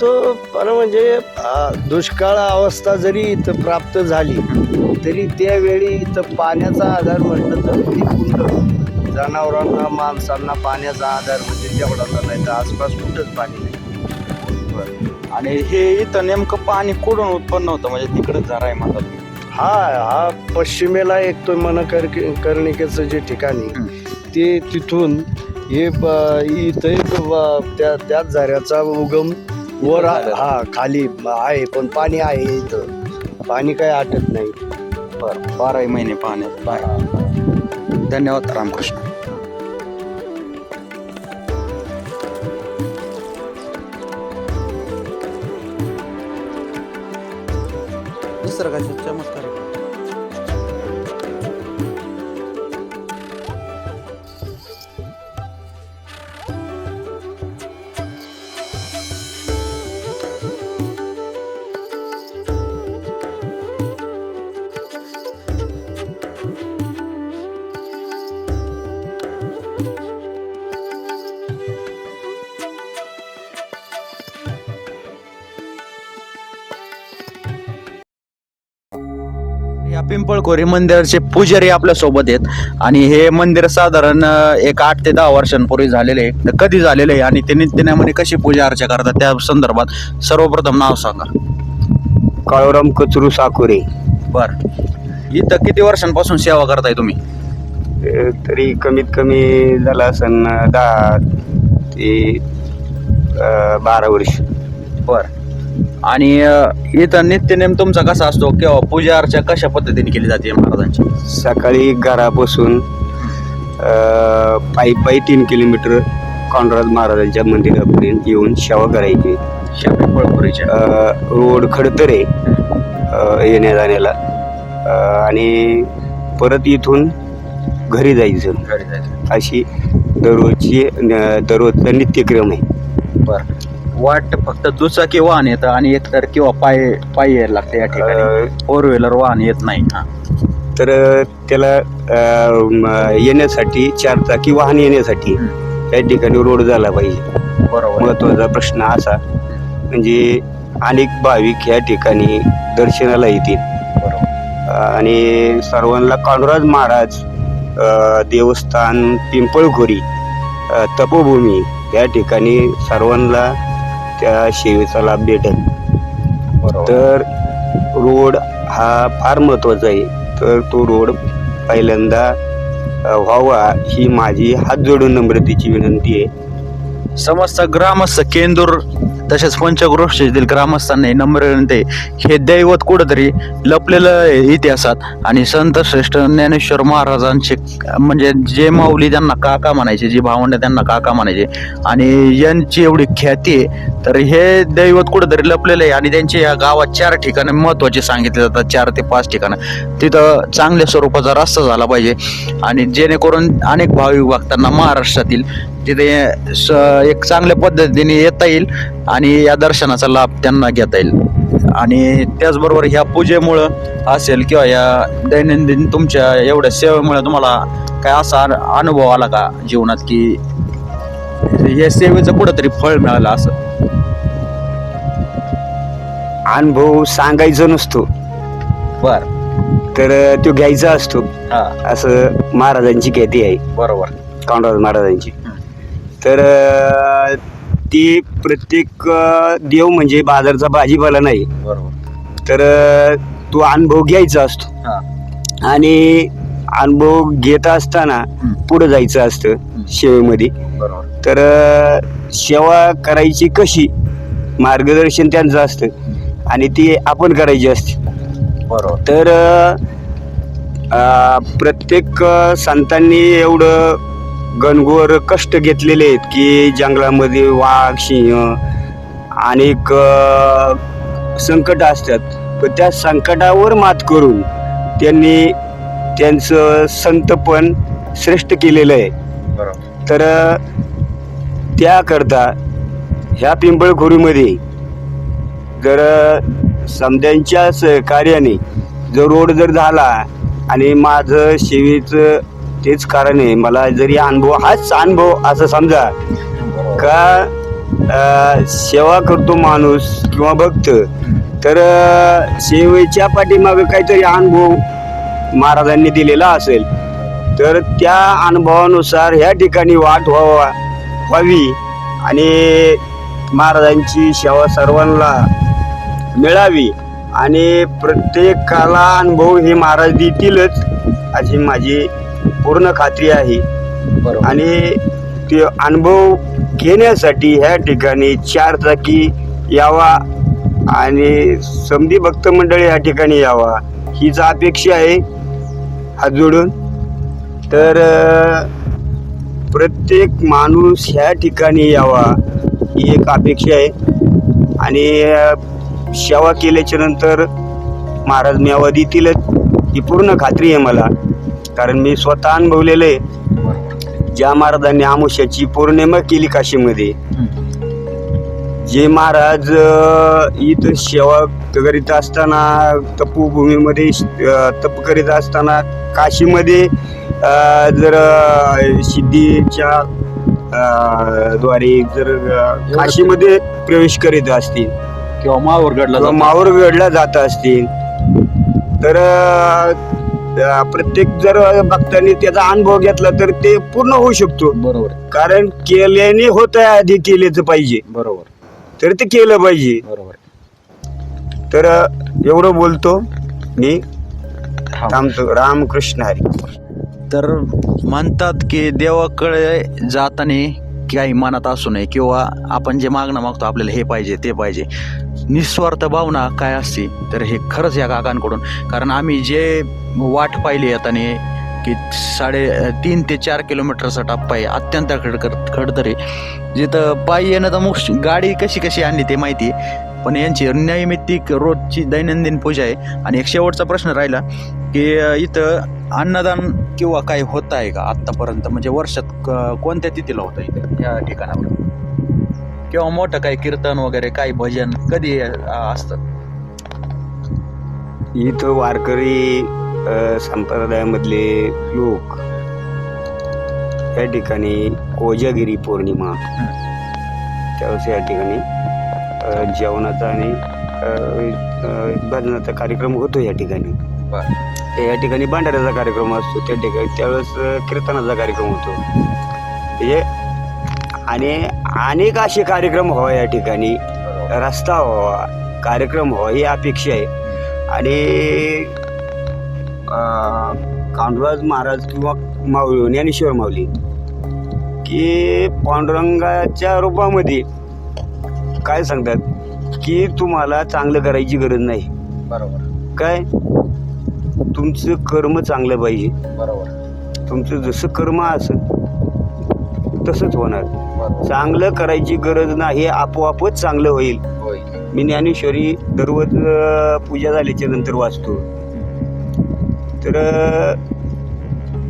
तो पण म्हणजे दुष्काळ अवस्था जरी इथं प्राप्त झाली तरी त्यावेळी इथं पाण्याचा आधार म्हटलं तर ती कुंड जनावरांना माणसांना पाण्याचा आधार म्हणजे तेवढाचा नाही तर आसपास कुठंच पाणी नाही आणि हे इथं नेमकं पाणी कुठून उत्पन्न होतं म्हणजे तिकडे झरा आहे म्हणतात. हा हा पश्चिमेला एक तो मन कर्णिकेचं जे ठिकाण. ते तिथून हे ब- इथं ब- त्या त्याच झऱ्याचा उगम वर आ-. हा खाली आहे पण पाणी आहे इथं. पाणी काही आटत नाही. बरं बाराही महिने पाण्यात आहे धन्यवाद रामकृष्ण. निसर्गाचे चमत्कार पिंपळखोरी मंदिराचे पुजारी आपल्यासोबत आहेत. आणि हे मंदिर साधारण एक आठ ते दहा वर्षांपूर्वी झालेले आहे. तर कधी झालेले आहे आणि ते नित्यनेमाने कशी पूजा अर्चा करतात त्या संदर्भात सर्वप्रथम नाव सांगा. काळोराम कचरू साकुरे. बर. इथं किती वर्षांपासून सेवा करताय तुम्ही? अ, तरी कमीत कमी झाला असन दहा ते अ, बारा वर्ष. बर. आणि इथं नित्यनेम तुमचा कसा असतो किंवा पूजा अर्चा कशा पद्धतीने केली जाते महाराजांची? सकाळी घरापासून पायी पायी तीन किलोमीटर कोंडराज महाराजांच्या मंदिरापर्यंत येऊन सेवा करायची. पिंपळखोरीच्या अ, रोड खडतर येण्या जाण्याला आणि परत इथून घरी जायचं. घरी जायचं. अशी दररोजची न- दररोजचा नित्यक्रम आहे. बर. वाट फक्त दुचाकी वाहन येतं आणि एकतर किंवा पाय पायी यायला लागते या ठिकाणी. फोर व्हीलर वाहन येत नाही. हा. तर त्याला अ, म, येण्यासाठी चार चाकी वाहन येण्यासाठी त्या ठिकाणी रोड झाला पाहिजे. बरोबर. महत्त्वाचा प्रश्न असा. म्हणजे अनेक भाविक या ठिकाणी दर्शनाला येतील. बरोबर. आणि सर्वांना काळूराज महाराज अ, देवस्थान पिंपळखोरी अ, तपोभूमी या ठिकाणी सर्वांना त्या सेवेचा लाभ भेटेल तर रोड हा फार महत्त्वाचा आहे. तर तो रोड पहिल्यांदा व्हावा ही माझी हात जोडून नम्रतेची विनंती आहे. समस्त ग्रामस्थ केंदूर तसेच पंचक्रोशीतील ग्रामस्थांनी ही नम्र विनंती आहे. हे दैवत कुठंतरी लपलेलं आहे इतिहासात आणि संत श्रेष्ठ ज्ञानेश्वर महाराजांचे म्हणजे जे माऊली त्यांना काका म्हणायचे जे भावंड त्यांना काका म्हणायचे आणि यांची एवढी ख्याती आहे तर हे दैवत कुठंतरी लपलेलं आहे. आणि त्यांचे या गावात चार ठिकाणं महत्त्वाचे सांगितले जातात चार ते पाच ठिकाणं. तिथं चांगल्या स्वरूपाचा रस्ता झाला पाहिजे. आणि जेणेकरून अनेक भाविक भक्तांना महाराष्ट्रातील तिथे स एक चांगल्या पद्धतीने येता येईल. आणि या दर्शनाचा लाभ त्यांना घेता येईल. आणि त्याचबरोबर ह्या पूजेमुळं असेल किंवा या दैनंदिन तुमच्या एवढ्या सेवेमुळे तुम्हाला काय असा अनु- अनुभव आला का जीवनात की या सेवेचं कुठंतरी फळ मिळालं असं? अनुभव सांगायचा नसतो. बर. तर तो घ्यायचा असतो. हा. असं महाराजांची ख्याती आहे. बरोबर. कांडराज महाराजांची. तर अ, ती प्रत्येक अ, देव म्हणजे बाजारचा भाजीपाला नाही. बरोबर. तर अ, तो अनुभव घ्यायचा असतो. हा. आणि अनुभव घेत असताना. पुढे जायचं असतं सेवेमध्ये बरोबर. तर अ, सेवा करायची कशी? मार्गदर्शन त्यांचं असतं. आणि ती आपण करायची असते. बरोबर. तर अ, प्रत्येक अ, संतांनी एवढं गणगोर कष्ट घेतलेले आहेत की जंगलामध्ये वाघ सिंह अनेक संकट असतात. पण त्या संकटावर मात करून त्यांनी त्यांचं संतपण श्रेष्ठ केलेलं आहे. बरोबर. तर त्याकरता ह्या पिंपळखोरीमध्ये जर अ, समद्यांच्या सहकार्याने जर रोड जर झाला आणि माझं सेवेचं तेच कारण आहे. मला जरी अनुभव हाच अनुभव असं समजा का सेवा करतो माणूस किंवा भक्त तर सेवेच्या पाठीमागे काहीतरी अनुभव महाराजांनी दिलेला असेल तर त्या अनुभवानुसार ह्या ठिकाणी वाट व्हावा व्हावी आणि महाराजांची सेवा सर्वांना मिळावी आणि प्रत्येकाला अनुभव हे महाराज देतीलच अशी माझी पूर्ण खात्री आहे. बरोबर. आणि ते अनुभव घेण्यासाठी ह्या ठिकाणी चार चाकी यावा आणि समधी भक्त मंडळी या ठिकाणी यावा हीच अपेक्षा आहे. हात जोडून. तर प्रत्येक माणूस ह्या ठिकाणी यावा ही एक अपेक्षा आहे. आणि सेवा केल्याच्यानंतर महाराज मेवा देतीलच. ही पूर्ण खात्री आहे मला. कारण मी स्वतः अनुभवलेलं आहे. ज्या महाराजांनी आमुष्याची पौर्णिमा केली काशीमध्ये जे महाराज इथं सेवा करीत असताना तपोभूमीमध्ये तप करीत असताना काशीमध्ये जर सिद्धीच्या द्वारे जर काशीमध्ये प्रवेश करीत असतील किंवा मावर गडला किंवा मावर गडला जात असतील तर प्रत्येक जर भक्तांनी त्याचा अनुभव घेतला तर ते पूर्ण होऊ शकतो. बरोबर. कारण केल्याने होत आहे आधी केलेच पाहिजे. बरोबर. तर ते केलं पाहिजे. बरोबर. तर एवढं बोलतो मी. थांबतो. रामकृष्ण हरी. तर म्हणतात की देवाकडे जाताना काही मनात असू नये किंवा आपण जे मागणं मागतो आपल्याला हे पाहिजे ते पाहिजे. निस्वार्थ भावना काय असते तर हे खरंच या काकांकडून. कारण आम्ही जे वाट पाहिली येताना की साडे तीन ते चार किलोमीटरचा टप्पा आहे अत्यंत खडकर खडतर. जिथं पायी येणं तर मुक्ष गाडी कशी कशी आणली ते माहिती आहे. पण यांची नैमित्तिक रोजची दैनंदिन पूजा आहे. आणि एक शेवटचा प्रश्न राहिला की इथं अन्नदान किंवा काही होत आहे का आत्तापर्यंत? म्हणजे वर्षात क- कोणत्या तिथीला होतं इथं या ठिकाणावर? किंवा मोठं काही कीर्तन वगैरे काही भजन कधी असतं? इथं वारकरी संप्रदायामधले लोक या ठिकाणी कोजागिरी पौर्णिमा त्यावेळेस या ठिकाणी जेवणाचा आणि भजनाचा कार्यक्रम होतो या ठिकाणी. या ठिकाणी भांडाऱ्याचा कार्यक्रम असतो. त्या ठिकाणी त्यावेळेस कीर्तनाचा कार्यक्रम होतो. म्हणजे आणि अनेक असे कार्यक्रम व्हावा या ठिकाणी. रस्ता व्हावा कार्यक्रम व्हावा ही अपेक्षा आहे. आणि अं, कांडराज महाराज किंवा माऊली ज्ञानेश्वर माऊली की पांडुरंगाच्या रूपामध्ये काय सांगतात की तुम्हाला चांगलं करायची गरज नाही. बरोबर. काय? तुमचं कर्म चांगलं पाहिजे. बरोबर. तुमचं जसं कर्म असेल तसंच होणार. बरोबर. चांगलं करायची गरज नाही आपोआपच चांगलं होईल. होय. मी ज्ञानेश्वरी दररोज अ, पूजा झाल्याच्यानंतर वाचतो. तर अ,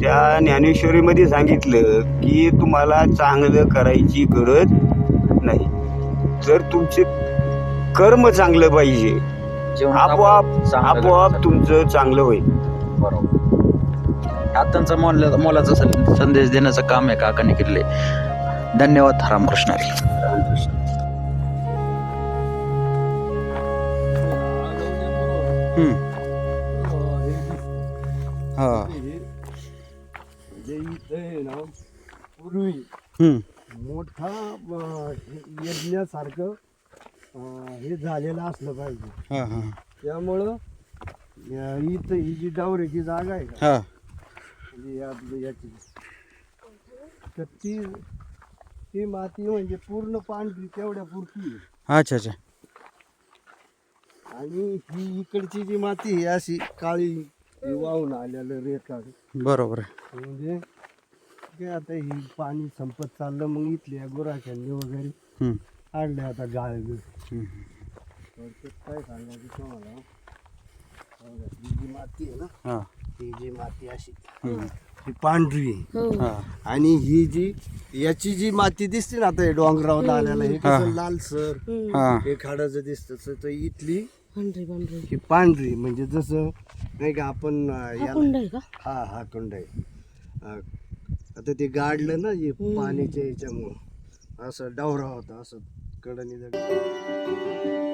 त्या ज्ञानेश्वरीमध्ये सांगितलं की तुम्हाला चांगलं करायची गरज नाही. जर तुमचे कर्म चांगलं पाहिजे आपोआप आपोआप तुमचं चांगलं होईल. बरोबर. आत्ताचा मोला मोलाचा सन- संदेश देण्याचं काम आहे काकाने केले धन्यवाद रामकृष्ण हा. आहे ना पूर्वी मोठा अं, यज्ञासारखं अं, हे झालेलं असलं पाहिजे. हा हा. त्यामुळं अं, इथं ही जी डावऱ्याची जागा आहे का? हा. म्हणजे या याची. तर ती ती माती म्हणजे पूर्ण पांढरी तेवढ्या पुरती आहे. अच्छा अच्छा. आणि ही इकडची जी माती आहे अशी काळी ही वाहून आलेलं रेताड बरोबर आहे. म्हणजे ते आता ही पाणी संपत चाललं मग इथल्या गुराख्यांनी वगैरे हम्म. आणले आता. थोडक्यात काय सांगायचं तुम्हाला ही. जी माती आहे ना हा ही जी माती अशी हम्म. ही पांढरी आहे. हा. आणि ही जी याची जी माती दिसते ना आता हे डोंगरावर आलेलं हे हा. कसं लालसर हा. हे खाडाचं दिसतं तसं तर इथली पांढरी पांढरी. ही पांढरी म्हणजे जसं नाही का आपण अं, हा याला कुंड आहे का? हा हा कुंड आहे. अं, आता ते गाडलं ना हे पाण्याच्या याच्यामुळं. असं डवरा होता असं ಗಾರ್ಡನ್